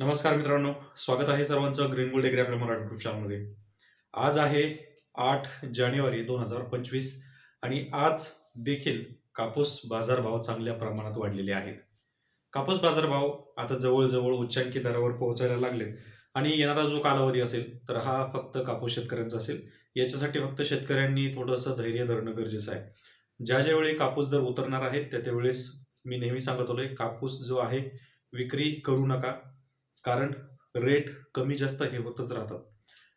नमस्कार मित्रांनो स्वागत आहे सर्वांचं ग्रीन गोल्ड एग्री आपल्या मराठी ग्रुप चॅनलमध्ये आज आहे आठ जानेवारी दोन हजार पंचवीस आणि आज देखील कापूस बाजारभाव चांगल्या प्रमाणात वाढलेले आहेत. कापूस बाजारभाव आता जवळजवळ उच्चांकी दरावर पोहोचायला लागले आणि येणारा जो कालावधी असेल तर हा फक्त कापूस शेतकऱ्यांचा असेल. याच्यासाठी फक्त शेतकऱ्यांनी थोडंसं धैर्य धरणं गरजेचं आहे. ज्या ज्यावेळी कापूस दर उतरणार आहेत त्या त्यावेळेस मी नेहमी सांगत आलोय कापूस जो आहे विक्री करू नका. कारण रेट कमी जास्त हे होतच राहतात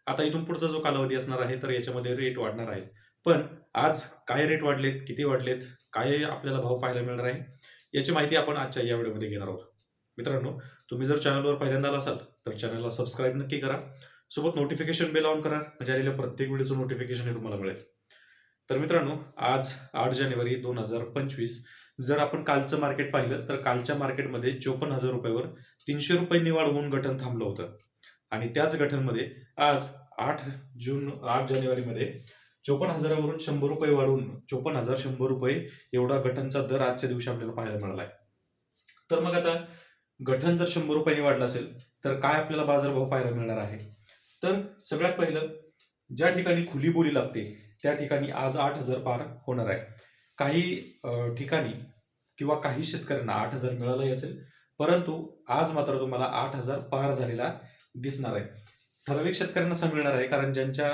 आता इथून पुढचा जो कालावधी असणार आहे तर याच्यामध्ये रेट वाढणार आहेत पण आज काय रेट वाढलेत किती वाढलेत काय आपल्याला भाव पाहायला मिळणार आहे याची माहिती आपण आजच्या या व्हिडिओमध्ये घेणार आहोत. मित्रांनो तुम्ही जर चॅनलवर पहिल्यांदा आला असाल तर चॅनलला सबस्क्राईब नक्की करा. सोबत नोटिफिकेशन बेल ऑन करा म्हणजे आलेल्या प्रत्येक व्हिडिओचं नोटिफिकेशन हे तुम्हाला मिळेल. तर मित्रांनो आज आठ जानेवारी दोन हजार पंचवीस. जर आपण कालचं मार्केट पाहिलं तर कालच्या मार्केटमध्ये चोपन्न हजार रुपयावर तीनशे रुपयांनी होऊन गठन थांबलं होतं. आणि त्याच गठनमध्ये आज आठ जून आठ जानेवारीमध्ये चोपन्न हजारावरून शंभर रुपये वाढवून चोपन्न हजार शंभर रुपये एवढा गठनचा दर आजच्या दिवशी आपल्याला पाहायला मिळाला आहे तर मग आता गठन जर शंभर रुपयांनी वाढलं असेल तर काय आपल्याला बाजारभाव पाहायला मिळणार आहे? तर सगळ्यात पहिलं ज्या ठिकाणी खुली बोली लागते त्या ठिकाणी आज आठ हजार पार होणार आहे. काही ठिकाणी किंवा काही शेतकऱ्यांना आठ हजार मिळालंही असेल परंतु आज मात्र तुम्हाला आठ हजार पार झालेला दिसणार आहे. ठराविक शेतकऱ्यांना असं मिळणार आहे कारण ज्यांच्या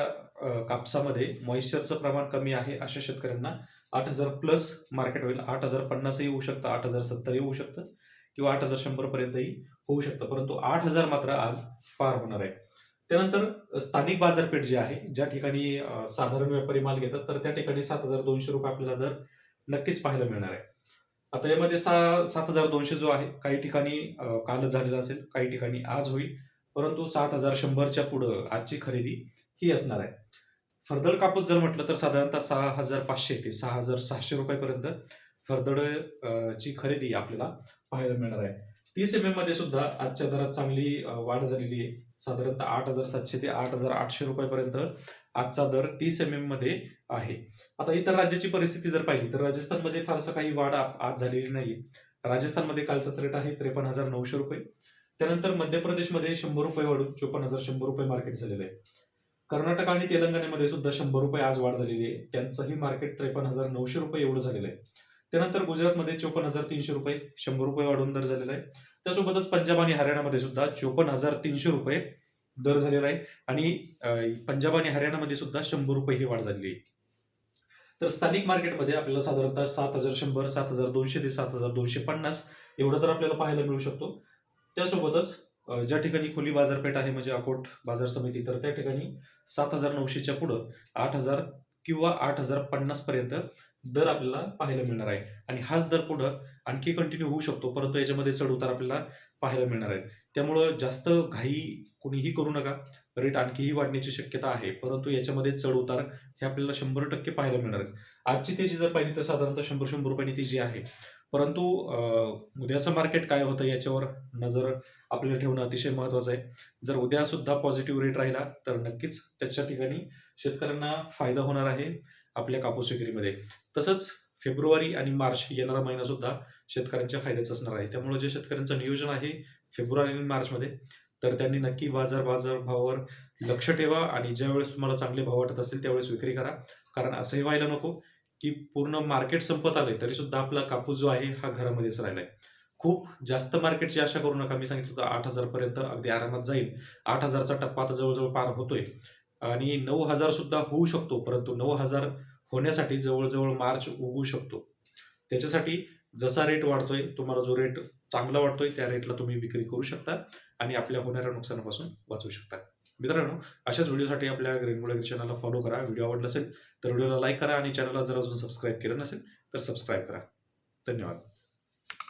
कापसामध्ये मॉइश्चरचं प्रमाण कमी आहे अशा शेतकऱ्यांना आठ हजार प्लस मार्केट होईल. आठ हजार पन्नासही होऊ शकतं आठ हजार सत्तरही होऊ शकतं किंवा आठ हजार शंभरपर्यंतही होऊ शकतं परंतु आठ हजार मात्र आज पार होणार आहे. त्यानंतर स्थानिक बाजारपेठ जी आहे ज्या ठिकाणी साधारण व्यापारी माल घेतात तर त्या ठिकाणी सात हजार दोनशे रुपये आपल्याला दर नक्कीच पाहायला मिळणार आहे. आता यामध्ये सा सात हजार दोनशे जो आहे काही ठिकाणी कालच झालेला असेल काही ठिकाणी आज होईल परंतु सात हजार शंभरच्या पुढं आजची खरेदी ही असणार आहे. फरदड कापूस जर म्हटलं तर साधारणतः सहा हजार पाचशे ते सहा हजार सहाशे रुपयापर्यंत फरदड ची खरेदी आपल्याला पाहायला मिळणार आहे. तीस एम एममध्ये सुद्धा आजच्या दरात चांगली वाढ झालेली आहे. साधारणतः आठ हजार सातशे ते आठ हजार आठशे रुपयापर्यंत आजचा दर तीस एम एममध्ये आहे. आता इतर राज्याची परिस्थिती जर पाहिली तर राजस्थानमध्ये फारसं काही वाढ आज झालेली नाही राजस्थानमध्ये कालचाच रेट आहे त्रेपन्न हजार नऊशे रुपये. त्यानंतर मध्य प्रदेशमध्ये शंभर रुपये वाढून चोपन्न हजार शंभर रुपये मार्केट झालेलं आहे. कर्नाटक आणि तेलंगणामध्ये सुद्धा शंभर रुपये आज वाढ झालेली आहे. त्यांचंही मार्केट त्रेपन्न हजार नऊशे रुपये एवढं झालेलं आहे. त्यानंतर गुजरातमध्ये चोपन्न हजार तीनशे रुपये शंभर रुपये वाढून दर झालेला आहे. त्यासोबतच पंजाब आणि हरियाणामध्ये सुद्धा चोपन्न हजार तीनशे रुपये दर झालेला आहे. आणि पंजाब आणि हरियाणामध्ये सुद्धा शंभर रुपये ही वाढ झालेली आहे. तर स्थानिक मार्केटमध्ये आपल्याला साधारणतः सात हजार शंभर सात हजार दोनशे ते सात हजार दोनशे पन्नास एवढं तर आपल्याला पाहायला मिळू शकतो. त्यासोबतच ज्या ठिकाणी खुली बाजारपेठ आहे म्हणजे अकोट बाजार समिती तर त्या ठिकाणी सात हजार नऊशेच्या पुढं आठ हजार किंवा आठ हजार पन्नासपर्यंत दर आपल्याला पाहायला मिळणार आहे. आणि हाच दर पुढं आणखी कंटिन्यू होऊ शकतो. परंतु याच्यामध्ये चढ उतार आपल्याला पाहायला मिळणार आहे. त्यामुळं जास्त घाई कुणीही करू नका. रेट आणखीही वाढण्याची शक्यता आहे. परंतु याच्यामध्ये चढ उतार हे आपल्याला शंभर टक्के पाहायला मिळणार आहेत आजची तेजी जर पाहिली तर साधारणतः शंभर शंभर रुपयांनी तेजी आहे. परंतु उद्याचं मार्केट काय होतं याच्यावर नजर आपल्याला ठेवणं अतिशय महत्त्वाचं आहे. जर उद्या सुद्धा पॉझिटिव्ह रेट राहिला तर नक्कीच त्याच्या ठिकाणी शेतकऱ्यांना फायदा होणार आहे आपल्या कापूस विक्रीमध्ये. तसंच फेब्रुवारी आणि मार्च येणारा महिना सुद्धा शेतकऱ्यांच्या फायद्याचा असणार आहे. त्यामुळे जे शेतकऱ्यांचं नियोजन आहे फेब्रुवारी आणि मार्चमध्ये तर त्यांनी नक्की बाजार बाजार भावावर लक्ष ठेवा आणि ज्यावेळेस तुम्हाला चांगले भाव वाटत असेल त्यावेळेस विक्री करा. कारण असंही व्हायला नको की पूर्ण मार्केट संपत आले तरी सुद्धा आपला कापूस जो आहे हा घरामध्येच राहिला आहे खूप जास्त मार्केटची आशा करू नका. मी सांगितलं होतं आठ हजारपर्यंत अगदी आरामात जाईल. आठ हजारचा टप्पा आता जवळजवळ पार होतोय. आणि नऊ हजार सुद्धा होऊ शकतो परंतु नऊ हजार होण्यासाठी जवळजवळ मार्च उगू शकतो. त्याच्यासाठी जसा रेट वाढतोय तुम्हाला जो रेट चांगला वाटतोय त्या रेटला तुम्ही विक्री करू शकता आणि आपल्या होणाऱ्या नुकसानापासून वाचू शकता. मित्रांनो अशाच व्हिडिओसाठी आपल्या ग्रीन चॅनलला फॉलो करा. व्हिडिओ आवडला असेल तर व्हिडिओला लाईक करा आणि चॅनलला जर अजून सबस्क्राईब केलं नसेल तर सबस्क्राईब करा. धन्यवाद.